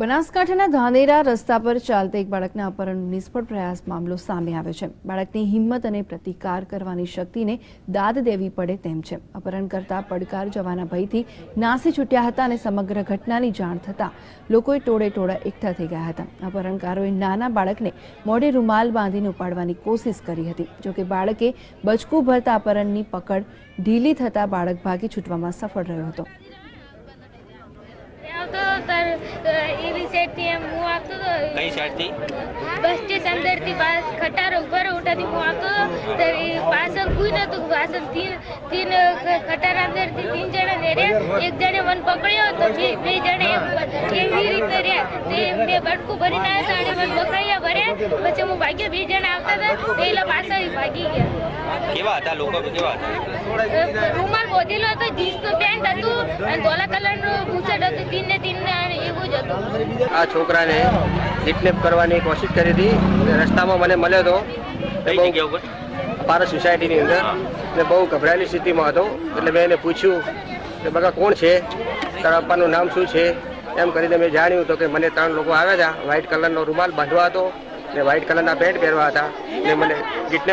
બનાસકાંઠાના ધાનેરા રસ્તા પર ચાલતા એક બાળકના અપહરણનો નિષ્ફળ પ્રયાસ મામલો સામે આવ્યો છે. બાળકની હિંમત અને પ્રતિકાર કરવાની શક્તિને દાદ દેવી પડે તેમ છે. અપહરણ કરતા પડકાર જવાના ભયથી નાસી છૂટ્યા હતા અને સમગ્ર ઘટનાની જાણ થતાં લોકોએ ટોળે ટોળા એકઠા થઈ ગયા હતા. અપહરણકારોએ નાના બાળકને મોઢે રૂમાલ બાંધીને ઉપાડવાની કોશિશ કરી હતી. જોકે બાળકે બચકું ભરતા અપહરણની પકડ ઢીલી થતાં બાળક ભાગી છૂટવામાં સફળ રહ્યો હતો આવતો તાર એવી સાઈડથી એમ હું આવતો હતો કઈ સાઈડથી? બસ સ્ટેશન અંદરથી બસ ખટારો ઉપર ઉઠાથી હું આવતો પાછળ કોઈ નતું પાછળ તીન તીન ખટારા અંદરથી તીન જણા ને રહ્યા એક જણે મન પકડ્યો તો બે બે જણે એવી રીતે રહ્યા. તે મેં બટકું ભરીને આવ્યા અને મન પકડ્યા ભર્યા. પછી હું ભાગ્યો બે જણા આવતા હતા. તે એલા પાછળ ભાગી ગયા. કેવા હતા લોકો કેવા હતા? રૂમાલ બોધેલો હતો જીન્સનું પેન્ટ હતું અને ધોલા કલરનું બુશર્ટ હતું. તીન ને તીન ને એવું જ હતું. આ છોકરાને કિડનેપ કરવાની કોશિશ કરી હતી. રસ્તામાં મને મળ્યો હતો. કઈ જગ્યા ઉપર? પારસ સોસાયટીની અંદર. ને બહુ ગભરાયેલી સ્થિતિમાં હતો. એટલે મેં એને પૂછ્યું કે બગા કોણ છે? તારા પપ્પાનું નામ શું છે? એમ કરીને મેં જાણ્યું તો કે મને ત્રણ લોકો આવ્યા હતા. વ્હાઇટ કલરનો રૂમાલ બાંધવા હતો. ને વ્હાઇટ કલરના પેન્ટ પહેરવા હતા. ને મને કિડનેપ